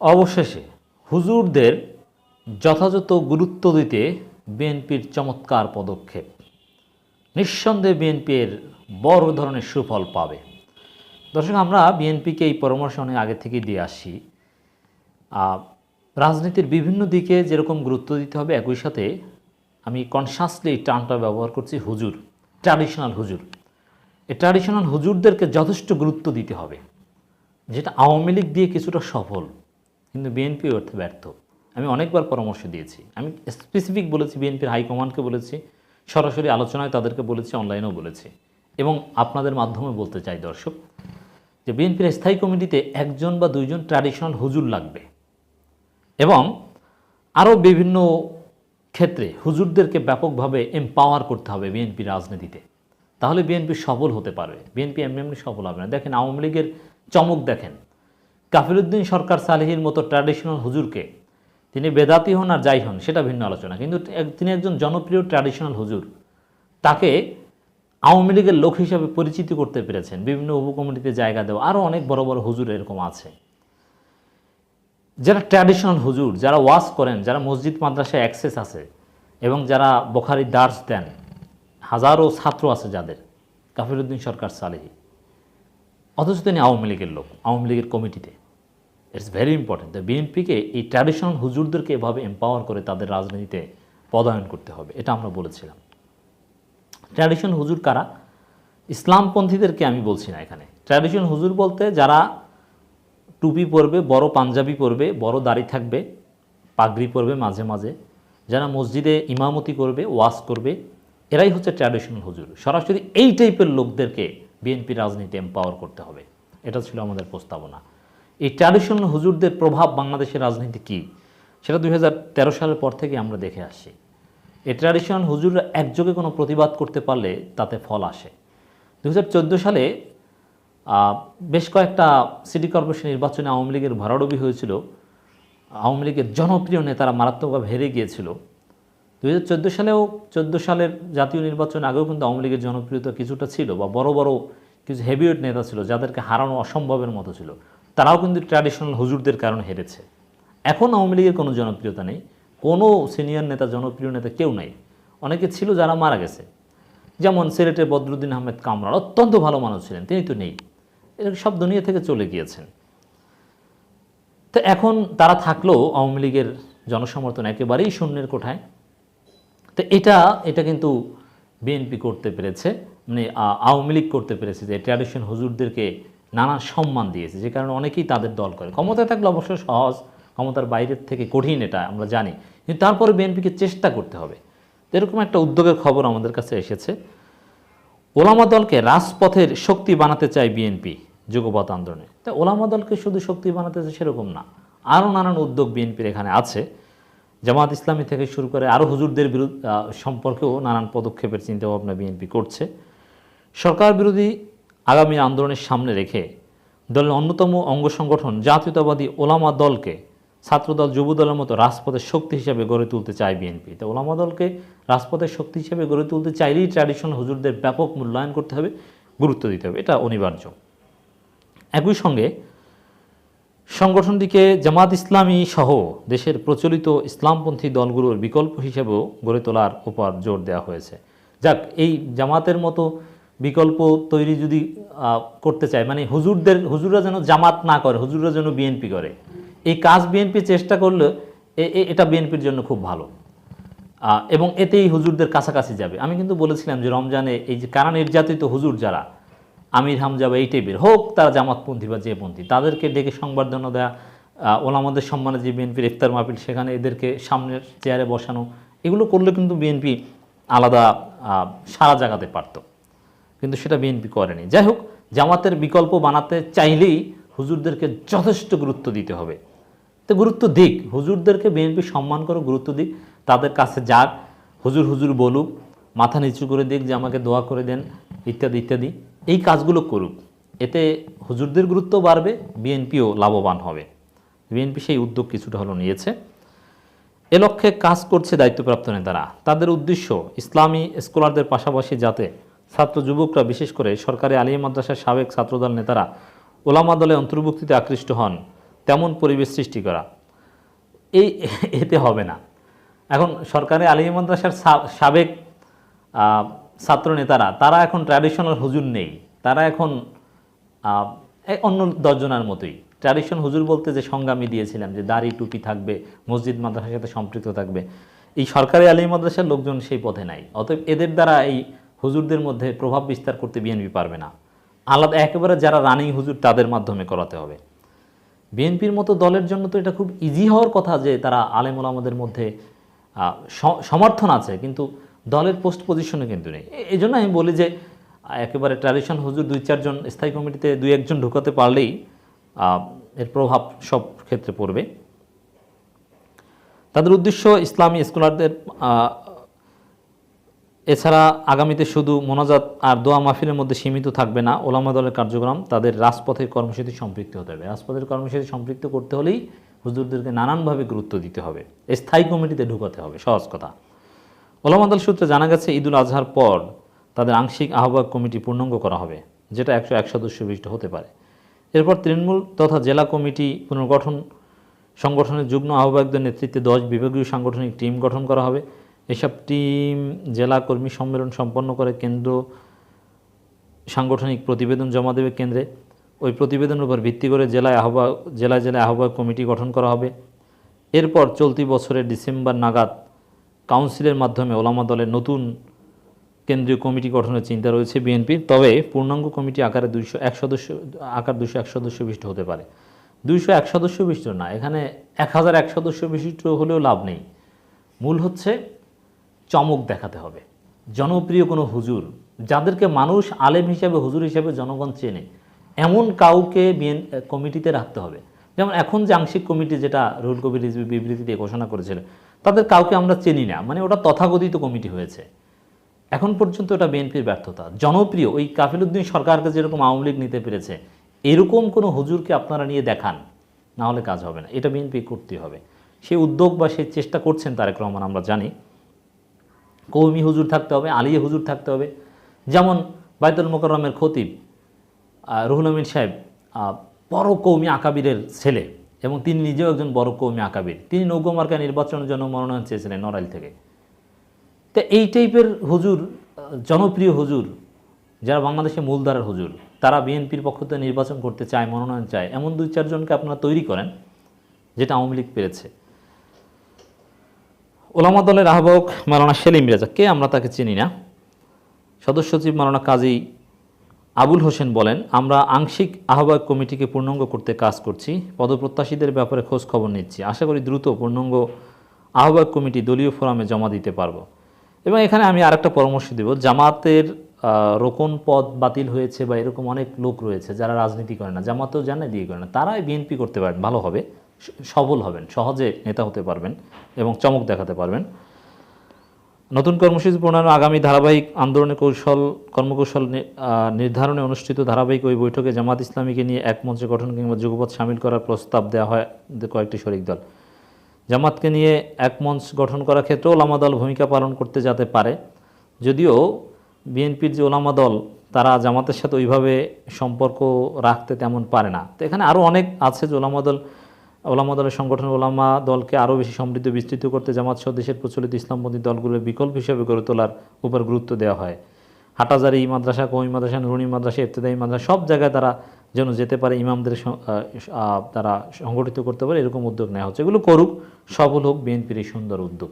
অবশেষে হুজুরদের যথাযথ গুরুত্ব দিতে বিএনপির চমৎকার পদক্ষেপ। নিঃসন্দেহে বিএনপির বড় ধরনের সুফল পাবে। দর্শক, আমরা বিএনপিকে এই পরামর্শ অনেক আগে থেকেই দিয়ে আসি। রাজনীতির বিভিন্ন দিকে যেরকম গুরুত্ব দিতে হবে, একই সাথে আমি কনসাসলি এই টার্মটা ব্যবহার করছি হুজুর ট্র্যাডিশনাল হুজুর। এই ট্র্যাডিশনাল হুজুরদেরকে যথেষ্ট গুরুত্ব দিতে হবে, যেটা আওয়ামী লীগ দিয়ে কিছুটা সফল। কিন্তু বিএনপি অর্থে ব্যর্থ। আমি অনেকবার পরামর্শ দিয়েছি। আমি স্পেসিফিক বলেছি, বিএনপির হাইকমান্ডকে বলেছি, সরাসরি আলোচনায় তাদেরকে বলেছি অনলাইনেও বলেছি। এবং আপনাদের মাধ্যমে বলতে চাই, দর্শক, যে বিএনপির স্থায়ী কমিটিতে একজন বা দুইজন ট্র্যাডিশনাল হুজুর লাগবে। এবং আরও বিভিন্ন ক্ষেত্রে হুজুরদেরকে ব্যাপকভাবে এম্পাওয়ার করতে হবে বিএনপি রাজনীতিতে। তাহলে বিএনপি সফল হতে পারবে। বিএনপি এমনি এমনি সফল হবে না। দেখেন, আওয়ামী লীগের চমক দেখেন। কাফিরুদ্দিন সরকার সালেহির মতো ট্র্যাডিশনাল হুজুরকে তিনি বেদাতি হন আর যাই হন, সেটা ভিন্ন আলোচনা। কিন্তু তিনি একজন জনপ্রিয় ট্র্যাডিশনাল হুজুর। তাকে আওয়ামী লীগের লোক হিসাবে পরিচিতি করতে পেরেছেন। বিভিন্ন উপকমিটিতে জায়গা দেওয়া আরও অনেক বড় বড় হুজুর এরকম আছে। যারা ট্র্যাডিশনাল হুজুর, যারা ওয়াজ করেন, যারা মসজিদ মাদ্রাসায় অ্যাক্সেস আছে এবং যারা বোখারি দার্স দেন, হাজারো ছাত্র আছে যাদের, কাফিরুদ্দিন সরকার সালেহি। অথচ তিনি আওয়ামী লীগের লোক, আওয়ামী লীগের কমিটিতে। ইটস ভেরি ইম্পর্টেন্ট বিএনপিকে এই ট্র্যাডিশনাল হুজুরদেরকে এভাবে এম্পাওয়ার করে তাদের রাজনীতিতে পদায়ন করতে হবে, এটা আমরা বলেছিলাম। ট্র্যাডিশন হুজুর কারা? ইসলামপন্থীদেরকে আমি বলছি না এখানে। ট্র্যাডিশন হুজুর বলতে যারা টুপি পরবে, বড় পাঞ্জাবি পরবে, বড় দাড়ি থাকবে, পাগড়ি পরবে মাঝে মাঝে, যারা মসজিদে ইমামতি করবে, ওয়াজ করবে, এরাই হচ্ছে ট্র্যাডিশনাল হুজুর। সরাসরি এই টাইপের লোকদেরকে বিএনপি রাজনীতি এম্পাওয়ার করতে হবে। এটা ছিল আমাদের প্রস্তাবনা। এই ট্র্যাডিশনাল হুজুরদের প্রভাব বাংলাদেশের রাজনীতি কী? সেটা দু হাজার তেরো সালের পর থেকে আমরা দেখে আসছি এই ট্র্যাডিশনাল হুজুররা একযোগে কোনো প্রতিবাদ করতে পারলে তাতে ফল আসে। দু হাজার চোদ্দ সালে বেশ কয়েকটা সিটি কর্পোরেশন নির্বাচনে আওয়ামী লীগের ভরাডুবি হয়েছিল। আওয়ামী লীগের জনপ্রিয় নেতারা মারাত্মকভাবে হেরে গিয়েছিল। দু হাজার চোদ্দ সালেও চোদ্দ সালের জাতীয় নির্বাচন আগেও কিন্তু আওয়ামী লীগের জনপ্রিয়তা কিছুটা ছিল বা বড় বড় কিছু হেভিওয়েট নেতা ছিল, যাদেরকে হারানো অসম্ভবের মতো ছিল। তারাও কিন্তু ট্র্যাডিশনাল হুজুরদের কারণে হেরেছে। এখন আওয়ামী লীগের কোনো জনপ্রিয়তা নেই। কোনো সিনিয়র নেতা, জনপ্রিয় নেতা কেউ নাই। অনেকে ছিল যারা মারা গেছে। যেমন সিলেটের বদরুদ্দিন আহমেদ কামরান, অত্যন্ত ভালো মানুষ ছিলেন, তিনি তো নেই। এরা সব দুনিয়া থেকে চলে গিয়েছেন। তো এখন তারা থাকলেও আওয়ামী লীগের জনসমর্থন একেবারেই শূন্যের কোঠায়। তো এটা এটা কিন্তু বিএনপি করতে পেরেছে মানে আওয়ামী লীগ করতে পেরেছে যে ট্র্যাডিশন হুজুরদেরকে নানা সম্মান দিয়েছে, যে কারণে অনেকেই তাদের দল করে। ক্ষমতায় থাকলে অবশ্য সহজ, ক্ষমতার বাইরের থেকে কঠিন এটা আমরা জানি। কিন্তু তারপরে বিএনপিকে চেষ্টা করতে হবে। এরকম একটা উদ্যোগের খবর আমাদের কাছে এসেছে। ওলামা দলকে রাজপথের শক্তি বানাতে চায় বিএনপি যুগপথ আন্দোলনে। তা ওলামা দলকে শুধু শক্তি বানাতে চায় সেরকম না, আরও নানান উদ্যোগ বিএনপির এখানে আছে। জামাত ইসলামী থেকে শুরু করে আরও হুজুরদের বিরুদ্ধ সম্পর্কেও নানান পদক্ষেপের চিন্তাভাবনা বিএনপি করছে। সরকার বিরোধী আগামী আন্দোলনের সামনে রেখে দলের অন্যতম অঙ্গ সংগঠন জাতীয়তাবাদী ওলামা দলকে ছাত্রদল যুবদলের মতো রাজপথের শক্তি হিসেবে গড়ে তুলতে চায় বিএনপি। তো ওলামা দলকে রাজপথের শক্তি হিসেবে গড়ে তুলতে চাইলেই ট্র্যাডিশনাল হুজুরদের ব্যাপক মূল্যায়ন করতে হবে, গুরুত্ব দিতে হবে। এটা অনিবার্য। একই সঙ্গে সংগঠনটিকে জামাত ইসলামী সহ দেশের প্রচলিত ইসলামপন্থী দলগুলোর বিকল্প হিসেবেও গড়ে তোলার উপর জোর দেওয়া হয়েছে। যাক, এই জামাতের মতো বিকল্প তৈরি যদি করতে চায় মানে হুজুরদের, হুজুররা যেন জামাত না করে, হুজুররা যেন বিএনপি করে, এই কাজ বিএনপি চেষ্টা করলে এটা বিএনপির জন্য খুব ভালো। এবং এতেই হুজুরদের কাছাকাছি যাবে। আমি কিন্তু বলেছিলাম যে রমজানে এই যে কারা নির্যাতিত হুজুর যারা আমির হামজা বা এই টাইপের হোক, তারা জামাতপন্থী বা যে পন্থী, তাদেরকে ডেকে সংবর্ধনা দেওয়া ওলামাদের সম্মানে যে বিএনপির ইফতার মাহফিল, সেখানে এদেরকে সামনের চেয়ারে বসানো, এগুলো করলে কিন্তু বিএনপি আলাদা সারা জাগাতে পারত। কিন্তু সেটা বিএনপি করেনি। যাই হোক, জামাতের বিকল্প বানাতে চাইলেই হুজুরদেরকে যথেষ্ট গুরুত্ব দিতে হবে। তো গুরুত্ব দিক, হুজুরদেরকে বিএনপি সম্মান করে গুরুত্ব দিক, তাদের কাছে যাক, হুজুর হুজুর বলুক, মাথা নিচু করে দিক যে আমাকে দোয়া করে দেন, ইত্যাদি ইত্যাদি। এই কাজগুলো করুক, এতে হুজুরদের গুরুত্ব বাড়বে, বিএনপিও লাভবান হবে। বিএনপি সেই উদ্যোগ কিছুটা হলো নিয়েছে। এ লক্ষ্যে কাজ করছে দায়িত্বপ্রাপ্ত নেতারা। তাদের উদ্দেশ্য ইসলামী স্কলারদের পাশাপাশি যাতে ছাত্র যুবকরা, বিশেষ করে সরকারি আলিয়া মাদ্রাসার সাবেক ছাত্রদল নেতারা ওলামা দলে অন্তর্ভুক্তিতে আকৃষ্ট হন, তেমন পরিবেশ সৃষ্টি করা। এই এতে হবে না। এখন সরকারি আলিম মাদ্রাসার সাবেক ছাত্র নেতারা তারা এখন ট্র্যাডিশনাল হুজুর নেই। তারা এখন অন্য দশজনের মতোই। ট্র্যাডিশন হুজুর বলতে যে আমি দিয়েছিলাম যে দাড়ি, টুপি থাকবে, মসজিদ, মাদ্রাসার সাথে সম্পৃক্ত থাকবে, এই সরকারি আলিম মাদ্রাসার লোকজন সেই পথে নাই। অতএব এদের দ্বারা এই হুজুরদের মধ্যে প্রভাব বিস্তার করতে বিএনপি পারবে না। আলাদা, একেবারে যারা রানিং হুজুর, তাদের মাধ্যমে করাতে হবে। বিএনপির মতো দলের জন্য তো এটা খুব ইজি হওয়ার কথা যে তারা আলেমুল আমাদের মধ্যে সমর্থন আছে। কিন্তু দলের পোস্ট পজিশনে কিন্তু নেই। এই জন্য আমি বলি যে, একেবারে ট্র্যাডিশন হুজুর দুই চারজন স্থায়ী কমিটিতে দুই, একজন ঢুকাতে পারলেই এর প্রভাব সব ক্ষেত্রে পড়বে। তাদের উদ্দেশ্য ইসলামী স্কলারদের এছাড়া আগামীতে শুধু মোনাজাত আর দোয়া মাহফিলের মধ্যে সীমিত থাকবে না, ওলামা দলের কার্যক্রম, তাদের রাজপথের কর্মসূচি সম্পৃক্ত হতে হবে। রাজপথের কর্মসূচি সম্পৃক্ত করতে হলেই হুজুরদেরকে নানানভাবে গুরুত্ব দিতে হবে। স্থায়ী কমিটিতে ঢুকাতে হবে, সহজ কথা। ওলামা দল সূত্রে জানা গেছে, ঈদুল আজহার পর তাদের আংশিক আহ্বায়ক কমিটি পূর্ণাঙ্গ করা হবে, যেটা একশো এক সদস্য বিশিষ্ট হতে পারে। এরপর তৃণমূল তথা জেলা কমিটি পুনর্গঠন সংগঠনের যুগ্ম আহ্বায়কদের নেতৃত্বে দশ বিভাগীয় সাংগঠনিক টিম গঠন করা হবে। এসব টিম জেলা কর্মী সম্মেলন সম্পন্ন করে কেন্দ্র সাংগঠনিক প্রতিবেদন জমা দেবে কেন্দ্রে। ওই প্রতিবেদনের উপর ভিত্তি করে জেলায় আহ্বায়ক জেলায় জেলায় আহ্বায়ক কমিটি গঠন করা হবে। এরপর চলতি বছরের ডিসেম্বর নাগাদ কাউন্সিলের মাধ্যমে ওলামা দলের নতুন কেন্দ্রীয় কমিটি গঠনের চিন্তা রয়েছে বিএনপির। তবে পূর্ণাঙ্গ কমিটি আকারে দুইশো এক সদস্য, আকার দুশো এক সদস্য বিশিষ্ট হতে পারে। দুইশো এক সদস্য বিশিষ্ট না, এখানে এক হাজার এক সদস্য বিশিষ্ট হলেও লাভ নেই। মূল হচ্ছে চমক দেখাতে হবে। জনপ্রিয় কোনো হুজুর, যাদেরকে মানুষ আলেম হিসাবে, হুজুর হিসাবে জনগণ চেনে, এমন কাউকে বিএন, কমিটিতে রাখতে হবে। যেমন এখন যে আংশিক কমিটি যেটা রুল কবির বিবৃতিতে ঘোষণা করেছিল তাদের কাউকে আমরা চিনি না। মানে ওটা তথাকথিত কমিটি হয়েছে। এখন পর্যন্ত এটা বিএনপির ব্যর্থতা। জনপ্রিয় ওই কাফিলুদ্দিন সরকারকে যেরকম আওয়ামী লীগ নিতে পেরেছে, এরকম কোনো হুজুরকে আপনারা নিয়ে দেখান, না হলে কাজ হবে না। এটা বিএনপি করতে হবে। সেই উদ্যোগ বা সেই চেষ্টা করছেন তারেক রহমান, আমরা জানি। কৌমি হুজুর থাকতে হবে, আলিয়া হুজুর থাকতে হবে। যেমন বাইতুল মোকরমের খতিব রুহুল আমিন সাহেব বড় কৌমি আকাবিরের ছেলে। এবং তিনি নিজেও একজন বড় কৌমি আকাবির। তিনি নৌকমার্কা নির্বাচনের জন্য মনোনয়ন চেয়েছিলেন নড়াইল থেকে। তো এই টাইপের হুজুর, জনপ্রিয় হুজুর, যারা বাংলাদেশের মূলধারার হুজুর, তারা বিএনপির পক্ষ থেকে নির্বাচন করতে চায়, মনোনয়ন চায়, এমন দুই চারজনকে আপনারা তৈরি করেন, যেটা আওয়ামী লীগ পেরেছে। ওলামা দলের আহ্বায়ক মালানা সেলিম রেজা, কে আমরা তাকে চিনি না? সদস্য সচিব মালানা কাজী আবুল হোসেন বলেন, আমরা আংশিক আহ্বায়ক কমিটিকে পূর্ণাঙ্গ করতে কাজ করছি, পদপ্রত্যাশীদের ব্যাপারে খোঁজ খবর নিচ্ছি। আশা করি দ্রুত পূর্ণাঙ্গ আহ্বায়ক কমিটি দলীয় ফোরামে জমা দিতে পারব। এবং এখানে আমি আরেকটা পরামর্শ দেব, জামাতের রোকন পদ বাতিল হয়েছে বা এরকম অনেক লোক রয়েছে যারা রাজনীতি করে না, জামাতেও জানে দিয়ে করে না, তারাই বিএনপি করতে পারেন, ভালো হবে সবল হবেন, সহজে নেতা হতে পারবেন এবং চমক দেখাতে পারবেন। নতুন কর্মসূচি প্রণয়ন আগামী ধারাবাহিক আন্দোলনের কৌশল, কর্মকৌশল নির্ধারণে অনুষ্ঠিত ধারাবাহিক ওই বৈঠকে জামাত ইসলামীকে নিয়ে এক মঞ্চে গঠন কিংবা যুগপথ সামিল করার প্রস্তাব দেওয়া হয় কয়েকটি শরিক দল। জামাতকে নিয়ে এক মঞ্চ গঠন করার ক্ষেত্রেও ওলামা দল ভূমিকা পালন করতে যেতে পারে। যদিও বিএনপির যে ওলামা দল, তারা জামাতের সাথে ওইভাবে সম্পর্ক রাখতে তেমন পারে না। তো এখানে আরও অনেক আছে যে ওলামা দল ওলামা দলের সংগঠন ওলামা দলকে আরও বেশি সমৃদ্ধ বিস্তৃত করতে জামাত সহ প্রচলিত ইসলামপন্থী দলগুলোর বিকল্প হিসেবে গড়ে তোলার উপর গুরুত্ব দেওয়া হয়। হাটাজারি মাদ্রাসা, কৌমি মাদ্রাসা, নুরুনি মাদ্রাসা ইফতেদায়ী মাদ্রাসা সব জায়গায় তারা যেন যেতে পারে, ইমামদের তারা সংগঠিত করতে পারে, এরকম উদ্যোগ নেওয়া হচ্ছে। এগুলো করুক, সফল হোক, বিএনপির সুন্দর উদ্যোগ।